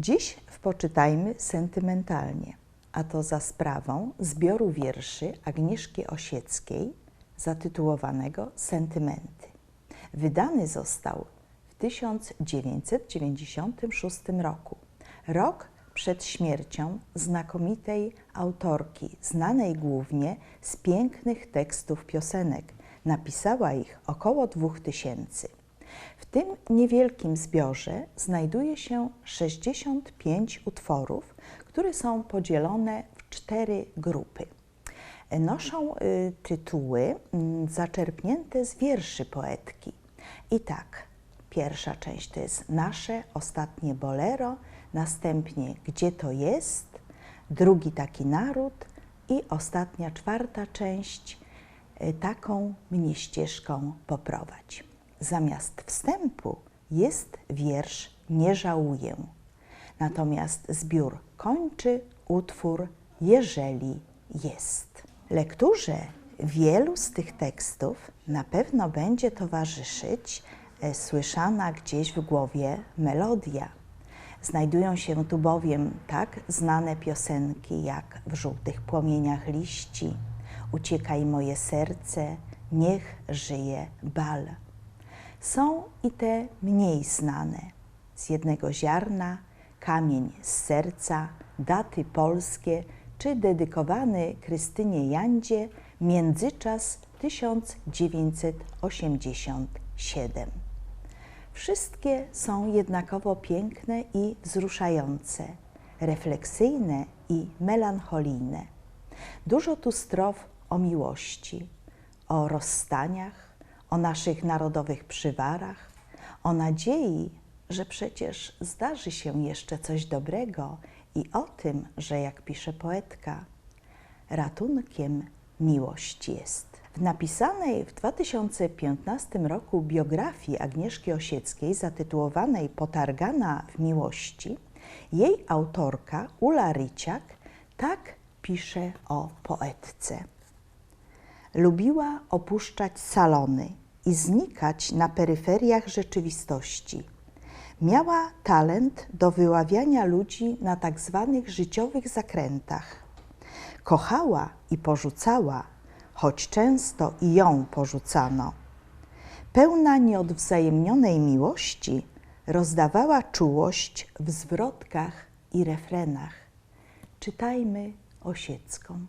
Dziś w Poczytajmy sentymentalnie, a to za sprawą zbioru wierszy Agnieszki Osieckiej zatytułowanego Sentymenty. Wydany został w 1996 roku, rok przed śmiercią znakomitej autorki, znanej głównie z pięknych tekstów piosenek. Napisała ich około dwóch tysięcy. W tym niewielkim zbiorze znajduje się 65 utworów, które są podzielone w cztery grupy. Noszą y, tytuły mm, zaczerpnięte z wierszy poetki. I tak, pierwsza część to jest Nasze ostatnie bolero, następnie Gdzie to jest, drugi taki naród i ostatnia, czwarta część y, Taką mnie ścieżką poprowadź. Zamiast wstępu jest wiersz Nie żałuję. Natomiast zbiór kończy utwór Jeżeli jest. Lekturze wielu z tych tekstów na pewno będzie towarzyszyć e, słyszana gdzieś w głowie melodia. Znajdują się tu bowiem tak znane piosenki jak W żółtych płomieniach liści, Uciekaj moje serce, Niech żyje bal. Są i te mniej znane. Z jednego ziarna, kamień z serca, daty polskie, czy dedykowany Krystynie Jandzie, międzyczas 1987. Wszystkie są jednakowo piękne i wzruszające, refleksyjne i melancholijne. Dużo tu strof o miłości, o rozstaniach, o naszych narodowych przywarach, o nadziei, że przecież zdarzy się jeszcze coś dobrego i o tym, że jak pisze poetka, ratunkiem miłość jest. W napisanej w 2015 roku biografii Agnieszki Osieckiej zatytułowanej Potargana w miłości, jej autorka Ula Ryciak tak pisze o poetce. Lubiła opuszczać salony i znikać na peryferiach rzeczywistości. Miała talent do wyławiania ludzi na tak zwanych życiowych zakrętach. Kochała i porzucała, choć często i ją porzucano. Pełna nieodwzajemnionej miłości rozdawała czułość w zwrotkach i refrenach. Czytajmy Osiecką.